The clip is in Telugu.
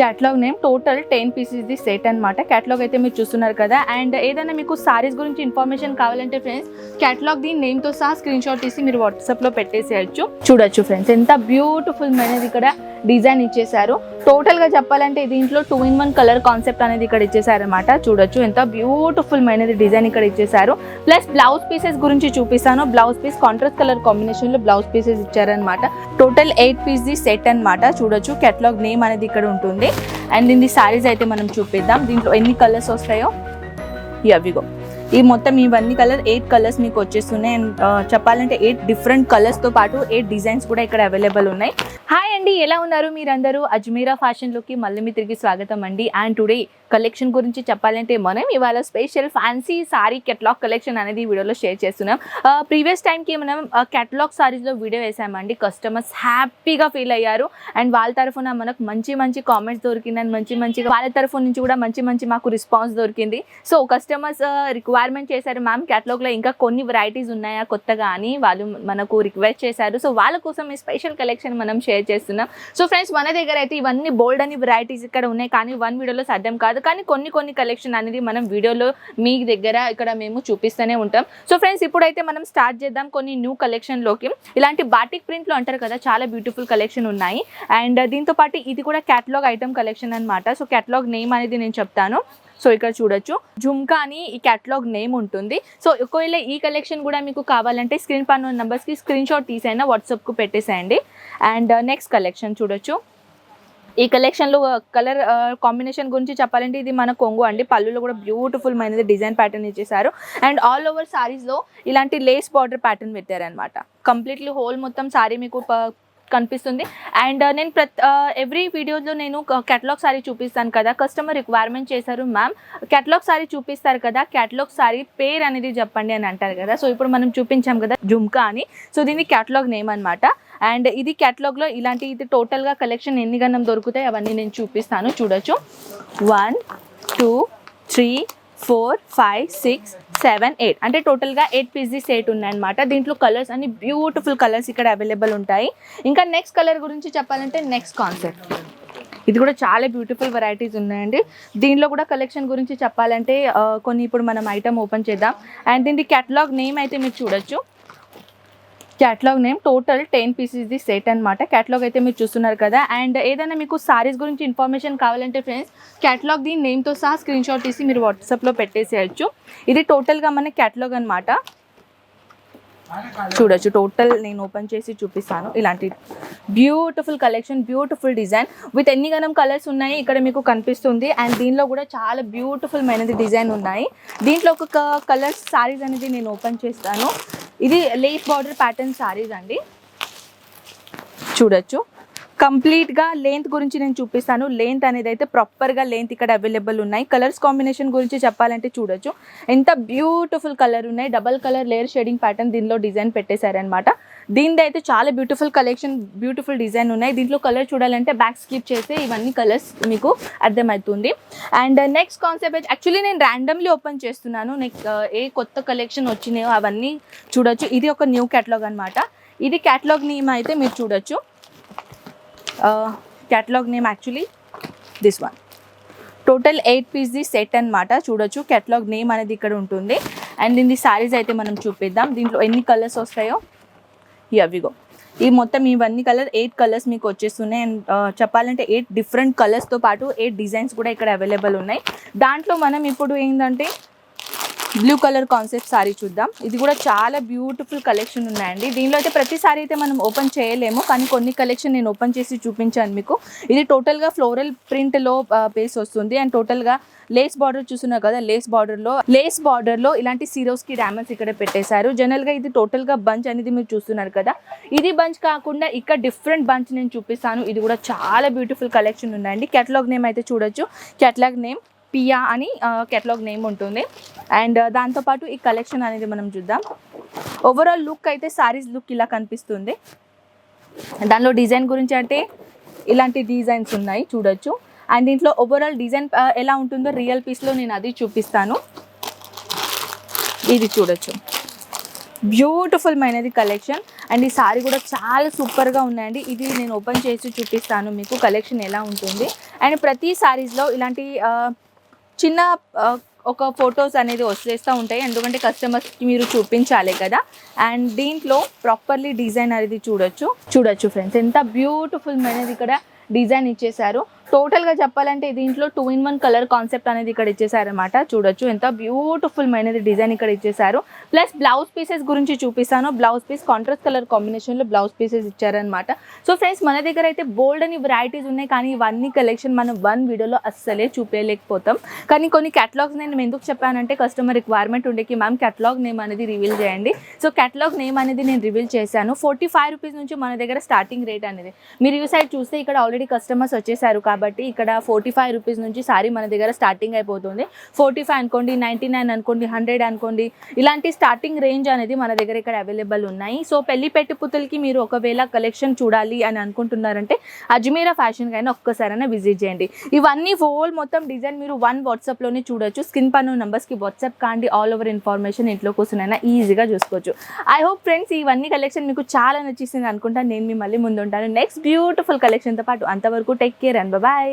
Catalogue name total ten pieces the set అనమాట క్యాట్లాగ్ అయితే మీరు చూస్తున్నారు కదా. అండ్ ఏదైనా మీకు సారీస్ గురించి ఇన్ఫర్మేషన్ కావాలంటే ఫ్రెండ్స్ క్యాట్లాగ్ దీని నేమ్తో సహా స్క్రీన్ షాట్ తీసి మీరు వాట్సాప్లో పెట్టేసేయచ్చు. చూడొచ్చు ఫ్రెండ్స్ ఎంత బ్యూటిఫుల్ అనేది ఇక్కడ డిజైన్ ఇచ్చేసారు టోటల్గా చెప్పాలంటే దీంట్లో two in one colour concept అనేది ఇక్కడ ఇచ్చేసారనమాట చూడొచ్చు ఎంత బ్యూటిఫుల్ మైనది డిజైన్ ఇక్కడ ఇచ్చేసారు ప్లస్ బ్లౌజ్ పీసెస్ గురించి చూపిస్తాను. బ్లౌజ్ పీస్ కాంట్రాస్ట్ కలర్ కాంబినేషన్లో బ్లౌజ్ పీసెస్ ఇచ్చారనమాట total eight piece the set అన్నమాట. చూడొచ్చు కెటలాగ్ నేమ్ అనేది ఇక్కడ ఉంటుంది. అండ్ దీని సారీస్ అయితే మనం చూపిద్దాం. దీంట్లో ఎన్ని కలర్స్ వస్తాయో? అవిగో ఈ మొత్తం ఇవన్నీ కలర్ ఎయిట్ కలర్స్ మీకు వచ్చేస్తున్నాయి. అండ్ uh, చెప్పాలంటే ఎయిట్ డిఫరెంట్ కలర్స్తో పాటు ఎయిట్ డిజైన్స్ కూడా ఇక్కడ అవైలబుల్ ఉన్నాయి. హాయ్ అండి ఎలా ఉన్నారు మీరందరూ? అజ్మీరా ఫ్యాషన్లోకి మళ్ళీ మీ తిరిగి స్వాగతం అండి. అండ్ టుడే కలెక్షన్ గురించి చెప్పాలంటే మనం ఇవాళ special fancy sari catalogue collection అనేది వీడియోలో షేర్ చేస్తున్నాం. ప్రీవియస్ టైంకి మనం కెటలాగ్ సారీస్లో వీడియో వేసామండి. కస్టమర్స్ హ్యాపీగా ఫీల్ అయ్యారు. అండ్ వాళ్ళ తరఫున మనకు మంచి మంచి కామెంట్స్ దొరికింది. అండ్ మంచి మంచి వాళ్ళ తరఫు నుంచి కూడా మంచి మంచి మాకు రెస్పాన్స్ దొరికింది. సో కస్టమర్స్ రిక్వైర్మెంట్ చేశారు మ్యామ్. క్యాటలాగ్లో ఇంకా కొన్ని వెరైటీస్ ఉన్నాయా? కొత్తగా అని వాళ్ళు మనకు రిక్వెస్ట్ చేశారు. సో వాళ్ళ కోసం ఈ స్పెషల్ కలెక్షన్ మనం షేర్ చేస్తున్నాం. సో ఫ్రెండ్స్ మన దగ్గర అయితే ఇవన్నీ బోల్డ్ అని వెరైటీస్ ఇక్కడ ఉన్నాయి. కానీ వన్ వీడియోలో సాధ్యం కాదు. కానీ కొన్ని కొన్ని కలెక్షన్ అనేది మనం వీడియోలో మీ దగ్గర ఇక్కడ మేము చూపిస్తూనే ఉంటాం. సో ఫ్రెండ్స్ ఇప్పుడైతే మనం స్టార్ట్ చేద్దాం కొన్ని న్యూ కలెక్షన్లోకి ఇలాంటి బాటిక్ ప్రింట్లో అంటారు కదా చాలా బ్యూటిఫుల్ కలెక్షన్ ఉన్నాయి. అండ్ దీంతో పాటు ఇది కూడా క్యాటలాగ్ ఐటమ్ కలెక్షన్ అన్నమాట. సో క్యాటలాగ్ నేమ్ అనేది నేను చెప్తాను. సో ఇక్కడ చూడొచ్చు. జుమ్కా అని ఈ క్యాటలాగ్ నేమ్ ఉంటుంది. సో ఒకవేళ ఈ కలెక్షన్ కూడా మీకు కావాలంటే స్క్రీన్ పైన నెంబర్స్కి స్క్రీన్ షాట్ తీసైనా వాట్సాప్కు పెట్టేసేయండి. అండ్ నెక్స్ట్ కలెక్షన్ చూడొచ్చు. ఈ కలెక్షన్లో కలర్ కాంబినేషన్ గురించి చెప్పాలంటే ఇది మన కొంగు అండి. పళ్ళులో కూడా బ్యూటిఫుల్ మైనది డిజైన్ ప్యాటర్న్ ఇచ్చేసారు అండ్ ఆల్ ఓవర్ సారీస్లో ఇలాంటి లేస్ బార్డర్ ప్యాటర్న్ పెట్టారనమాట కంప్లీట్లీ హోల్ మొత్తం సారీ మీకు ప- కనిపిస్తుంది. అండ్ uh, నేను ప్రతి ఎవ్రీ వీడియోలో నేను కేటలాగ్ సారీ చూపిస్తాను కదా కస్టమర్ రిక్వైర్మెంట్ చేశారు మ్యామ్ క్యాటలాగ్ సారీ చూపిస్తారు కదా క్యాటలాగ్ సారీ పేరు అనేది చెప్పండి అని అంటారు కదా. సో ఇప్పుడు మనం చూపించాం కదా జుమ్కా అని. సో దీన్ని క్యాటలాగ్ నేమ్ అనమాట అండ్ ఇది కేటలాగ్లో ఇలాంటి ఇది టోటల్గా కలెక్షన్ ఎన్ని గన్నం దొరుకుతాయి అవన్నీ నేను చూపిస్తాను. చూడొచ్చు. One two three four five six seven eight. అంటే టోటల్గా ఎయిట్ పీసీ సెట్ ఉన్నాయన్నమాట దీంట్లో కలర్స్ అన్ని బ్యూటిఫుల్ కలర్స్ ఇక్కడ అవైలబుల్ ఉంటాయి. ఇంకా నెక్స్ట్ కలర్ గురించి చెప్పాలంటే నెక్స్ట్ కాన్సెప్ట్. ఇది కూడా చాలా బ్యూటిఫుల్ వెరైటీస్ ఉన్నాయండి. దీనిలో కూడా కలెక్షన్ గురించి చెప్పాలంటే కొన్ని ఇప్పుడు మనం ఐటమ్ ఓపెన్ చేద్దాం. అండ్ దీని క్యాటలాగ్ నేమ్ అయితే మీరు చూడొచ్చు. Catalogue name total ten pieces the set అనమాట క్యాటలాగ్ అయితే మీరు చూస్తున్నారు కదా. అండ్ ఏదైనా మీకు సారీస్ గురించి ఇన్ఫర్మేషన్ కావాలంటే ఫ్రెండ్స్ క్యాటలాగ్ దీని నేమ్తో సహా స్క్రీన్ షాట్ తీసి మీరు వాట్సాప్లో పెట్టేసేయచ్చు. ఇది టోటల్గా మన క్యాటలాగ్ అనమాట చూడొచ్చు. టోటల్ నేను ఓపెన్ చేసి చూపిస్తాను. ఇలాంటి beautiful collection beautiful design with ఎన్ని గనం కలర్స్ ఉన్నాయి ఇక్కడ మీకు కనిపిస్తుంది. అండ్ దీనిలో కూడా చాలా బ్యూటిఫుల్ మైనది డిజైన్ ఉన్నాయి. దీంట్లో ఒక కలర్స్ సారీస్ అనేది నేను ఓపెన్ చేస్తాను. ఇది లేస్ బార్డర్ ప్యాటర్న్ సారీస్ అండి. చూడొచ్చు. కంప్లీట్గా లెంత్ గురించి నేను చూపిస్తాను. లెంత్ అనేది అయితే ప్రాపర్గా లెంత్ ఇక్కడ అవైలబుల్ ఉన్నాయి. కలర్స్ కాంబినేషన్ గురించి చెప్పాలంటే చూడొచ్చు. ఎంత బ్యూటిఫుల్ కలర్ ఉన్నాయి. Double colour layer shading pattern దీనిలో డిజైన్ పెట్టేశారనమాట దీనిది అయితే చాలా బ్యూటిఫుల్ కలెక్షన్ బ్యూటిఫుల్ డిజైన్ ఉన్నాయి. దీంట్లో కలర్ చూడాలంటే బ్యాక్ స్కిప్ చేస్తే ఇవన్నీ కలర్స్ మీకు అర్థమవుతుంది. అండ్ నెక్స్ట్ కాన్సెప్ట్ యాక్చువల్లీ నేను ర్యాండమ్లీ ఓపెన్ చేస్తున్నాను. నెక్స్ట్ ఏ కొత్త కలెక్షన్ వచ్చినాయో అవన్నీ చూడొచ్చు. ఇది ఒక న్యూ క్యాటలాగ్ అనమాట ఇది క్యాటలాగ్ నేమ్ అయితే మీరు చూడొచ్చు. Catalogue name actually this one total eight piece the set అన్నమాట చూడొచ్చు క్యాటలాగ్ నేమ్ అనేది ఇక్కడ ఉంటుంది. అండ్ దీని సారీస్ అయితే మనం చూపిద్దాం. దీంట్లో ఎన్ని కలర్స్ వస్తాయో? అవిగో ఈ మొత్తం ఇవన్నీ కలర్ ఎయిట్ కలర్స్ మీకు వచ్చేస్తున్నాయి. అండ్ uh, చెప్పాలంటే ఎయిట్ డిఫరెంట్ కలర్స్తో పాటు ఎయిట్ డిజైన్స్ కూడా ఇక్కడ అవైలబుల్ ఉన్నాయి. దాంట్లో మనం ఇప్పుడు ఏంటంటే బ్లూ కలర్ కాన్సెప్ట్ సారీ చూద్దాం. ఇది కూడా చాలా బ్యూటిఫుల్ కలెక్షన్ ఉన్నాయండి. దీనిలో అయితే ప్రతి సారీ అయితే మనం ఓపెన్ చేయలేము కానీ కొన్ని కలెక్షన్ నేను ఓపెన్ చేసి చూపించాను మీకు. ఇది టోటల్గా ఫ్లోరల్ ప్రింట్లో బేస్ వస్తుంది. అండ్ టోటల్గా లేస్ బార్డర్ చూస్తున్నారు కదా లేస్ బార్డర్లో లేస్ బార్డర్లో ఇలాంటి సీరోస్కి డ్యామేజ్ ఇక్కడ పెట్టేశారు. జనరల్గా ఇది టోటల్గా బంచ్ అనేది మీరు చూస్తున్నారు కదా. ఇది బంచ్ కాకుండా ఇక్కడ డిఫరెంట్ బంచ్ నేను చూపిస్తాను. ఇది కూడా చాలా బ్యూటిఫుల్ కలెక్షన్ ఉన్నాయండి. కెటలాగ్ నేమ్ అయితే చూడొచ్చు. కెటలాగ్ నేమ్ పియా అని కెటలాగ్ నేమ్ ఉంటుంది. అండ్ దాంతోపాటు ఈ కలెక్షన్ అనేది మనం చూద్దాం. ఓవరాల్ లుక్ అయితే సారీస్ లుక్ ఇలా కనిపిస్తుంది. దానిలో డిజైన్ గురించి అంటే ఇలాంటి డిజైన్స్ ఉన్నాయి చూడొచ్చు. అండ్ దీంట్లో ఓవరాల్ డిజైన్ ఎలా ఉంటుందో రియల్ పీస్లో నేను అది చూపిస్తాను. ఇది చూడొచ్చు. బ్యూటిఫుల్ మైనది కలెక్షన్. అండ్ ఈ సారీ కూడా చాలా సూపర్గా ఉన్నాయండి. ఇది నేను ఓపెన్ చేసి చూపిస్తాను మీకు కలెక్షన్ ఎలా ఉంటుంది. అండ్ ప్రతి సారీస్లో ఇలాంటి చిన్న ఒక ఫొటోస్ అనేది వచ్చేస్తూ ఉంటాయి. ఎందుకంటే కస్టమర్స్కి మీరు చూపించాలి కదా. అండ్ దీంట్లో ప్రాపర్లీ డిజైన్ అనేది చూడొచ్చు. చూడొచ్చు ఫ్రెండ్స్ ఎంత బ్యూటిఫుల్ అనేది ఇక్కడ డిజైన్ ఇచ్చేసారు టోటల్గా చెప్పాలంటే దీంట్లో two in one colour concept అనేది ఇక్కడ ఇచ్చేసారనమాట చూడొచ్చు ఎంత బ్యూటిఫుల్ మైనది డిజైన్ ఇక్కడ ఇచ్చేసారు. ప్లస్ బ్లౌజ్ పీసెస్ గురించి చూపిస్తాను. బ్లౌజ్ పీస్ కాంట్రాస్ట్ కలర్ కాంబినేషన్లో బ్లౌజ్ పీసెస్ ఇచ్చారనమాట సో ఫ్రెండ్స్ మన దగ్గర అయితే బోల్డ్ అని వెరైటీస్ ఉన్నాయి కానీ ఇవన్నీ కలెక్షన్ మనం వన్ వీడియోలో అస్సలే చూపించలేకపోతాం కానీ కొన్ని క్యాటలాగ్స్ నేను ఎందుకు చెప్పానంటే కస్టమర్ రిక్వైర్మెంట్ ఉండేకి మ్యామ్ క్యాటలాగ్ నేమ్ అనేది రివీల్ చేయండి. సో క్యాటలాగ్ నేమ్ అనేది నేను రివీల్ చేశాను. ఫోర్టీ ఫైవ్ రూపీస్ నుంచి మన దగ్గర స్టార్టింగ్ రేట్ అనేది. మీరు ఈ సైడ్ చూస్తే ఇక్కడ ఆల్రెడీ కస్టమర్స్ వచ్చేసారు కాబట్టి కాబట్టి ఇక్కడ ఫోర్టీ ఫైవ్ రూపీస్ నుంచి సారీ మన దగ్గర స్టార్టింగ్ అయిపోతుంది. ఫోర్టీ ఫైవ్ అనుకోండి నైంటీ నైన్ అనుకోండి హండ్రెడ్ అనుకోండి ఇలాంటి స్టార్టింగ్ రేంజ్ అనేది మన దగ్గర ఇక్కడ అవైలబుల్ ఉన్నాయి. సో పెళ్ళి పెట్టి పుత్తలకి మీరు ఒకవేళ కలెక్షన్ చూడాలి అని అనుకుంటున్నారంటే అజ్మీరా ఫ్యాషన్ అయినా ఒక్కసారైనా విజిట్ చేయండి. ఇవన్నీ హోల్ మొత్తం డిజైన్ మీరు వన్ వాట్సాప్లోనే చూడొచ్చు. స్కిన్ పన్ను నెంబర్స్కి వాట్సాప్ కాండి ఆల్ ఓవర్ ఇన్ఫర్మేషన్ ఇంట్లో కూర్చునైనా ఈజీగా చూసుకోవచ్చు. ఐ హోప్ ఫ్రెండ్స్ ఇవన్నీ కలెక్షన్ మీకు చాలా నచ్చేసింది అనుకుంటా. నేను మీ మళ్ళీ ముందు ఉంటాను నెక్స్ట్ బ్యూటిఫుల్ కలెక్షన్తో పాటు అంతవరకు టేక్ కేర్ అండ్ บาย